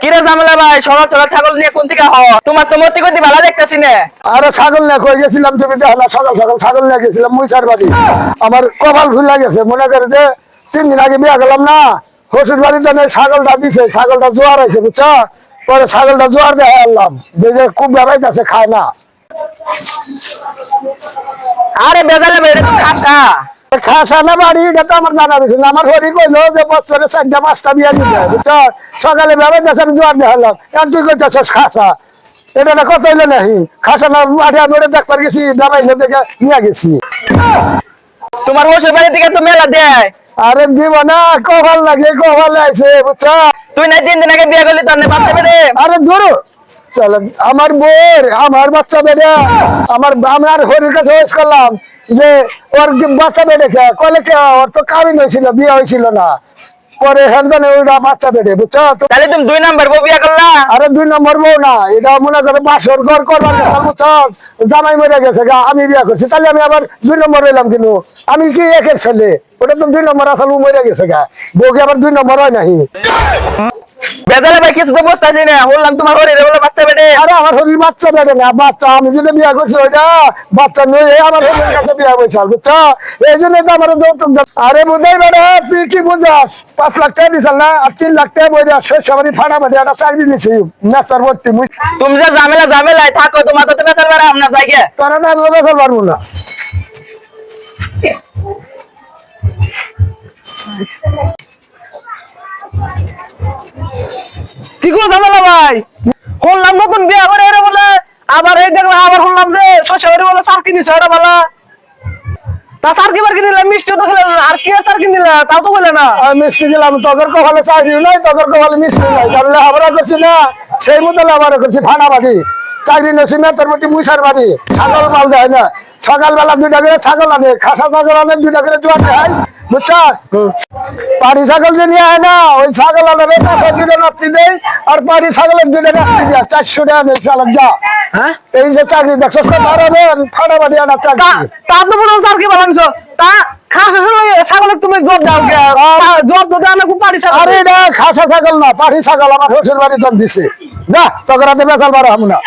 কিরে ভাই? ছাগল নিয়ে কোন তোমার ছাগল গেছিলাম ছাগল নিয়ে গেছিলাম আমার কপাল ফুলে মনে করে যে তিন দিন আগে বিয়া গেলাম না। হসুর বাড়ির জন্য ছাগলটা দিছে, ছাগলটা জোয়ার হয়েছে, বুঝছ? পরে ছাগলটা জোয়ার দেখে আনলাম যে যে খুব বেড়াইতেছে খায় না। আরে বেজালে তো খাসা। খাসা না বাড়ি এটা তো আমার জানা না। আমার হরি কইলো যে বছরে চারটা পাঁচটা বিয়া দিতে বুঝছ? সকালে বেড়াইতেছে আমি জোয়ার দেখালাম। এখন তুই কইতেছিস খাসা? এটা না কত হইল নাহি? খাসা না মাঠে আমি ওটা দেখবার গেছি বেড়াইলে দেখে নিয়ে গেছি। তোমার বাড়ি থেকে তো মেলা দেয়। আরে দিব না কপাল লাগে কপাল আছে বুঝছ? তুই না তিন দিন আগে বিয়ে করলি তোর বাচ্চা আরে ধরো আমার বোর আমার বাচ্চা বেড়ে আমার আমার হরির কাছে ওয়েস করলাম যে ওর বাচ্চা বেড়ে খা কলে কে? ওর তো কামিন হয়েছিল বিয়ে হয়েছিল না। পরে হেনদানে ওইটা বাচ্চা বেড়ে বুঝছ? তাহলে তুমি দুই নাম্বার বউ বিয়ে করলা? আরে দুই নম্বর বউ না এটা মনে করে বাসর ঘর করবার বুঝছ? জামাই মরে গেছে গা আমি বিয়ে করছি তাহলে আমি আবার দুই নম্বর রইলাম কিন্তু আমি কি একের ছেলে? ওটা তো দুই নম্বর আসলে মরে গেছে গা। বউকে আবার দুই নম্বর হয় নাহি? বেজালে ভাই কিছু তো বুঝতেছি না। বললাম তোমার হরি রে বলে বাচ্চা পেটে আরে আমার হরির বাচ্চা বেড়ে না। বাচ্চা আমি যেটা বিয়া করছি ওইটা বাচ্চা এই আমার হরির কাছে বিয়া করছি বুঝছ? এই জন্য তো আমার। আরে বুঝাই বেড়ে তুই কি বুঝাস? পাঁচ লাখ টাকা দিছাল না আর তিন লাখ টাকা বই দেওয়া শেষ সবারই ফাটা ফাটি একটা চাকরি নেচার ভর্তি মুই তুমি যে ঝামেলা ঝামেলায় থাকো তোমার তো বেচার বেড়া যাই গে। তোরা না বেসাল পারব না। কি গো ঝামেলা ভাই? শুনলাম নতুন বিয়ে করে এরা বলে, আবার এই দেখলাম আবার শুনলাম যে শ্বশুর বলে চার কিনেছে ওরা বলে। তা চার কিবার কিনিলাম মিষ্টি তো খেলাম আর কি চার কিনিলা? তাও তো বলে না। মিষ্টি দিলাম তোদের কপালে চাকরি নাই তোদের কপালে মিষ্টি নাই। তাহলে আমরা করছি না? সেই মতো আমরা করছি ফাটা বাড়ি চাকরি নছি মেয়ের বাড়ি মুইসার বাড়ি। ছাগল মাল দেয় না। সকালবেলা দুইটা করে ছাগল আনে, খাসা ছাগল আনে, দুইটা করে জোয়ার দেয়। বুঝছ? পাড়ি ছাগল যে নিয়ে আয় না ওই ছাগল দুইটা নাতি দেয় আর পাড়ি ছাগলের দুইটা নাতি দেয়। চারশো টাকা নেই চালক যা। হ্যাঁ? এই যে চাকরি দেখছ আনা তা চাকরি। তা তো বলো চার কি বানাইছো তা খাস ছাগলের তুমি জব দাও গে জব তো দাও না খুব পারি আরে না খাসা ছাগল না পাড়ি ছাগল আমার শ্বশুর বাড়ি দিছে। যা তোকে রাতে বেচাল বারো হামু না।